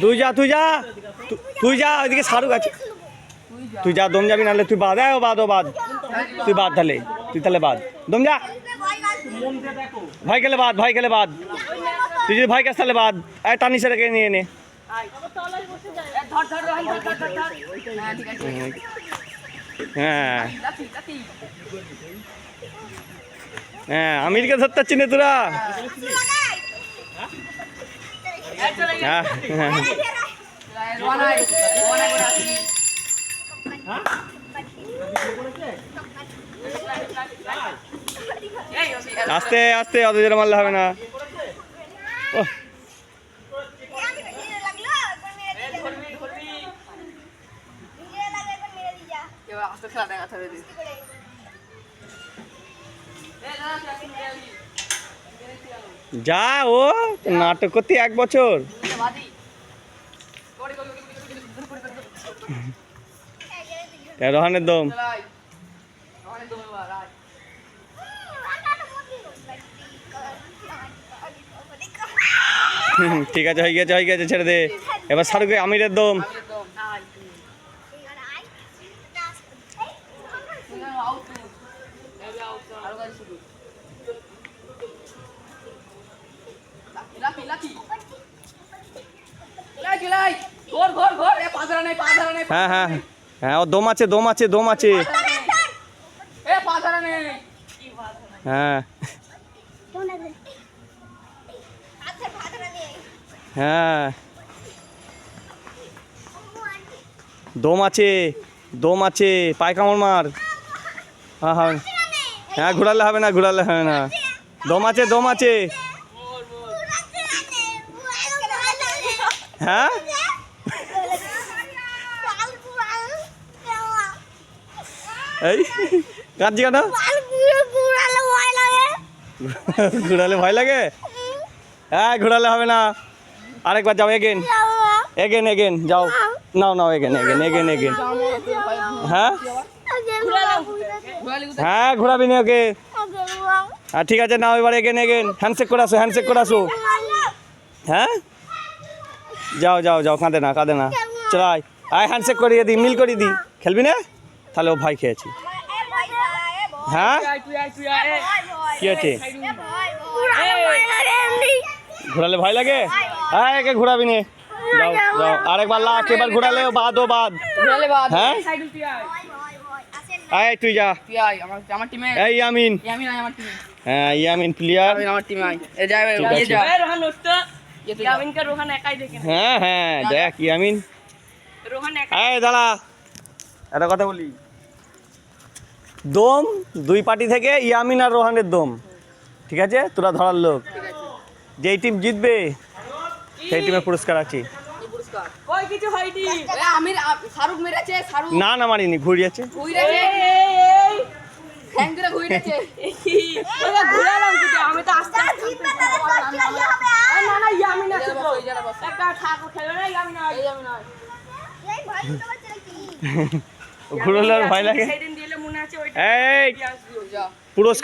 তুই যা তুই যা। তুই যা, ওইদিকে শাহরুখ আছে তুই যা, দম যাবি নাহলে তুই বাদ। ও বাদ ও বাদ। তুই বাদ তাহলে। তুই তাহলে বাদ। দম যা। ভয় গেলে বাদ ভয় গেলে বাদ। তুই যদি ভয় কাছ তাহলে বাদ। এই টানি সেটাকে নিয়ে নে। হ্যাঁ। হ্যাঁ আমিরকে ধরতে পারছি না তোরা হ্যাঁ হ্যাঁ রোহান আয় রোহান আয় করে আসি এই ওসি আস্তে আস্তে অত জোরে মারলে হবে না। খেলা দেখাতে হবে দিদি এই দাদা তুই এখন নিয়ে যাবি যা ও, নাটক করতে এক বছর। রোহানের দম। ঠিক আছে, হয়ে গেছে হয়ে গেছে, ছেড়ে দে। এবার শাহরুখে আমিরের দম। আউট লাকি লাকি লাকি লাই ঘর ঘর ঘর এ পাঁচরা নেই পাঁচরা নেই হ্যাঁ হ্যাঁ। হ্যাঁ ও দম আছে দম আছে দম আছে। এ পাঁচরা নেই। হ্যাঁ। হ্যাঁ। দম আছে দম আছে পায় কামড় মার। হ্যাঁ হ্যাঁ। হ্যাঁ ঘোরালে হবে না ঘোরালে হবে না। দম আছে দম আছে। হ্যাঁ? এই ঘোরালে ভয় লাগে? হ্যাঁ ঘোরালে হবে না। আরেকবার যাও এগেন এগেন এগেন যাও। নাও নাও এগেন এগেন এগেন এগেন হ্যাঁ? হ্যাঁ ঘোরাবি নি ওকে। হ্যাঁ ঠিক আছে, নাও, এবার এগেন এগেন হ্যান্ডশেক করে আসো হ্যান্ডশেক করে আসো। হ্যাঁ? যাও যাও যাও কাঁদে না কাঁদে না। চল আয়। আয় হ্যান্ডশেক করিয়ে দিই মিল করিয়ে দিই খেলবি না? তাহলে ও ভাই খেয়েছি। হ্যাঁ? কি আছে ঘোরালে ভয় লাগে? হ্যাঁ একে ঘোরাবি নে। যাও যাও। আরেকবার লাস্ট এবার ঘোরালে বাদ ও বাদ। হ্যাঁ? আয় তুই যা। তুই আয় আমার আমার টিমে এই ইয়ামিন। হ্যাঁ ইয়ামিন প্লেয়ার আমার টিমে আয়। এ ঠিক এ যা ইয়ামিনকে রোহান একাই দেখে হ্যাঁ হ্যাঁ দেখ ইয়ামিন রোহান একা এই দাঁড়া একটা কথা বলি দম দুই পার্টি থেকে ইয়ামিন আর রোহানের দম ঠিক আছে তোরা ধরার লোক যেই টিম জিতবে সেই টিমের পুরস্কার আছে না না মারিনি ঘুরিয়েছে ঘুরেছে এই ঠ্যাং ধরে ঘুরেছে এই ওরা ঘুরালাম কিন্তু আমি তো আসতে না না ইয়ামিন আছে তো এই জায়গায় বস একটা ঠাকুর খেলে না ইয়ামিন আয়। এই যাবে না ঘুরলে আর ভয় লাগে পুরস্কার